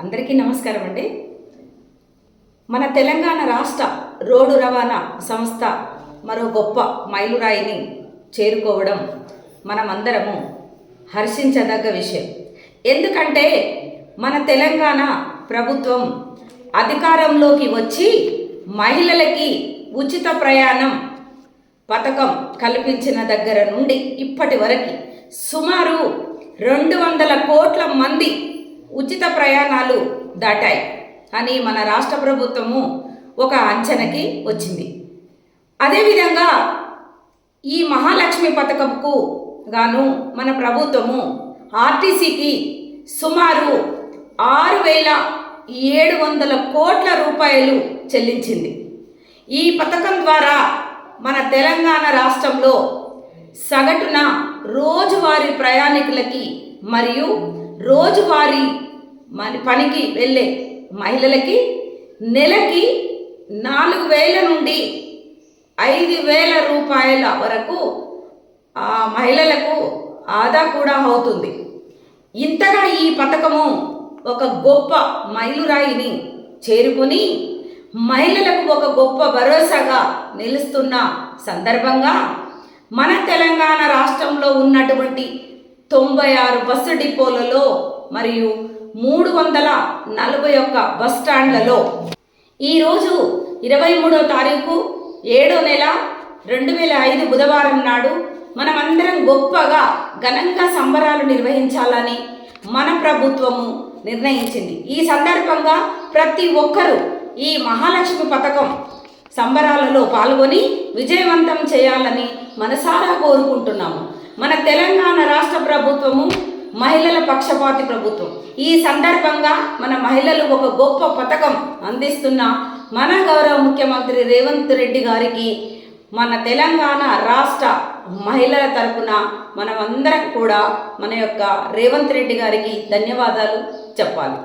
అందరికీ నమస్కారం అండి. మన తెలంగాణ రాష్ట్ర రోడ్డు రవాణా సంస్థ మరో గొప్ప మైలురాయిని చేరుకోవడం మనమందరము హర్షించదగ్గ విషయం. ఎందుకంటే మన తెలంగాణ ప్రభుత్వం అధికారంలోకి వచ్చి మహిళలకి ఉచిత ప్రయాణం పథకం కల్పించిన దగ్గర నుండి ఇప్పటి వరకు సుమారు రెండు వందల కోట్ల మంది ఉచిత ప్రయాణాలు దాటాయి. అని మన రాష్ట్ర ప్రభుత్వము ఒక అంచనకి వచ్చింది. అదేవిధంగా ఈ మహాలక్ష్మి పథకంకు గాను మన ప్రభుత్వము ఆర్టీసీకి సుమారు ఆరు వేల ఏడు వందల కోట్ల రూపాయలు చెల్లించింది. ఈ పథకం ద్వారా మన తెలంగాణ రాష్ట్రంలో సగటున రోజువారీ ప్రయాణికులకి మరియు రోజువారీ మన పనికి వెళ్ళే మహిళలకి నెలకి నాలుగు వేల నుండి ఐదు వేల రూపాయల వరకు ఆ మహిళలకు ఆదా కూడా అవుతుంది. ఇంతగా ఈ పథకము ఒక గొప్ప మైలురాయిని చేరుకుని మహిళలకు ఒక గొప్ప భరోసాగా నిలుస్తున్న సందర్భంగా మన తెలంగాణ రాష్ట్రంలో ఉన్నటువంటి తొంభై ఆరు బస్సు డిపోలలో మరియు మూడు వందల నలభై ఒక్క బస్ స్టాండ్లలో ఈరోజు ఇరవై మూడో తారీఖు ఏడో నెల రెండు వేల ఐదు బుధవారం నాడు మనమందరం గొప్పగా ఘనంగా సంబరాలు నిర్వహించాలని మన ప్రభుత్వము నిర్ణయించింది. ఈ సందర్భంగా ప్రతి ఒక్కరూ ఈ మహాలక్ష్మి పథకం సంబరాలలో పాల్గొని విజయవంతం చేయాలని మనసారా కోరుకుంటున్నాము. మన తెలంగాణ రాష్ట్ర ప్రభుత్వము మహిళల పక్షపాతి ప్రభుత్వం. ఈ సందర్భంగా మన మహిళలు ఒక గొప్ప పథకం అందిస్తున్న మన గౌరవ ముఖ్యమంత్రి రేవంత్ రెడ్డి గారికి మన తెలంగాణ రాష్ట్ర మహిళల తరపున మనమందరం కూడా మన యొక్క రేవంత్ రెడ్డి గారికి ధన్యవాదాలు చెప్పాలి.